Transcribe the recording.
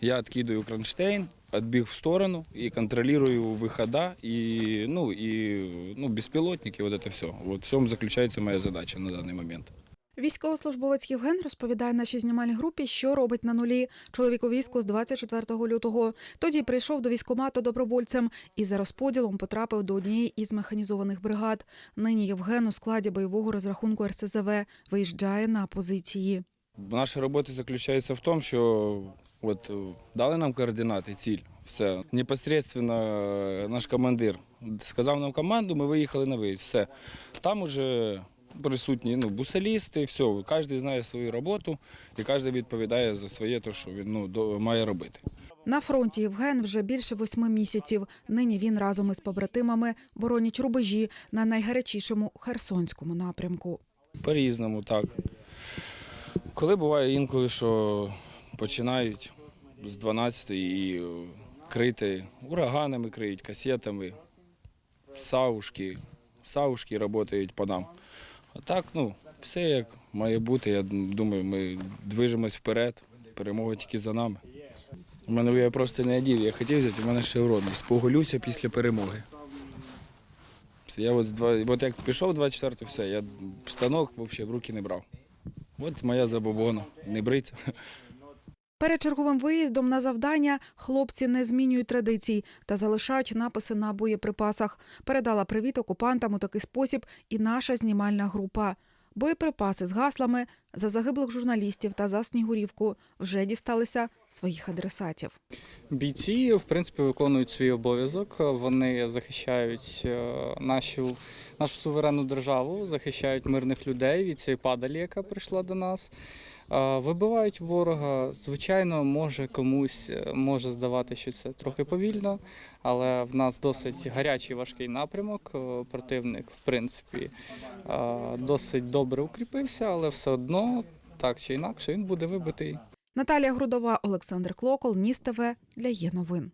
я откидываю кронштейн, отбег в сторону и контролирую выхода и, ну, и ну, беспилотники, вот это все. Вот в чем заключается моя задача на данный момент. Військовослужбовець Євген розповідає нашій знімальній групі, що робить на нулі. Чоловік у війську з 24 лютого. Тоді прийшов до військкомату добровольцем і за розподілом потрапив до однієї із механізованих бригад. Нині Євген у складі бойового розрахунку РСЗВ виїжджає на позиції. Наша робота заключається в тому, що от, е, дали нам координати, ціль, все. Непосредственно е, наш командир сказав нам команду, ми виїхали на виїзд. Все. Там уже присутні ну, бусалісти, все. Кожен знає свою роботу і кожен відповідає за своє, те, що він ну, має робити. На фронті Євген вже більше восьми місяців. Нині він разом із побратимами боронять рубежі на найгарячішому Херсонському напрямку. По-різному, так. Коли буває інколи, що починають з 12 і е, крити ураганами криють, касетами, саушки, саушки працюють по нам. А так, ну, все як має бути. Я думаю, ми движемось вперед, перемога тільки за нами. У мене я просто не одів, я хотів взяти, у мене ще уродність. Поголюся після перемоги. Я от, от як пішов 24 все, я станок взагалі в руки не брав. От моя забобона, не бриться. Перед черговим виїздом на завдання хлопці не змінюють традицій та залишають написи на боєприпасах. Передала привіт окупантам у такий спосіб і наша знімальна група. Боєприпаси з гаслами за загиблих журналістів та за снігурівку вже дісталися своїх адресатів. Бійці, в принципі, виконують свій обов'язок. Вони захищають е, нашу, нашу суверенну державу, захищають мирних людей від цієї падалі, яка прийшла до нас. Е, Вибивають ворога. Звичайно, може комусь е, може здавати, що це трохи повільно, але в нас досить гарячий важкий напрямок. Противник, в принципі, досить добре укріпився, але все одно, так чи інакше, він буде вибитий. Наталія Грудова, Олександр Клокол, Ніс ТВ для є новин.